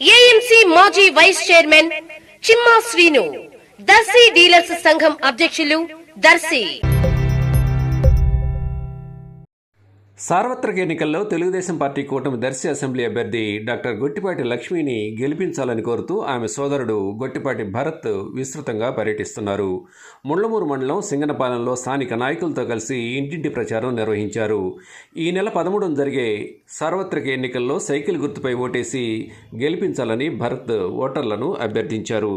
AMC మాజీ vice chairman Chimma Srinu Darsi dealers సంఘం అధ్యక్షులు దర్శి. సార్వత్రిక ఎన్నికల్లో తెలుగుదేశం పార్టీ కూటమి దర్శి అసెంబ్లీ అభ్యర్థి డాక్టర్ గొట్టిపాటి లక్ష్మిని గెలిపించాలని కోరుతూ ఆమె సోదరుడు గొట్టిపాటి భరత్ విస్తృతంగా పర్యటిస్తున్నారు. ముళ్ళమూరు మండలం సింగనపాలెంలో స్థానిక నాయకులతో కలిసి ఇంటింటి ప్రచారం నిర్వహించారు. ఈ నెల పదమూడున జరిగే సార్వత్రిక ఎన్నికల్లో సైకిల్ గుర్తుపై ఓటేసి గెలిపించాలని భరత్ ఓటర్లను అభ్యర్థించారు.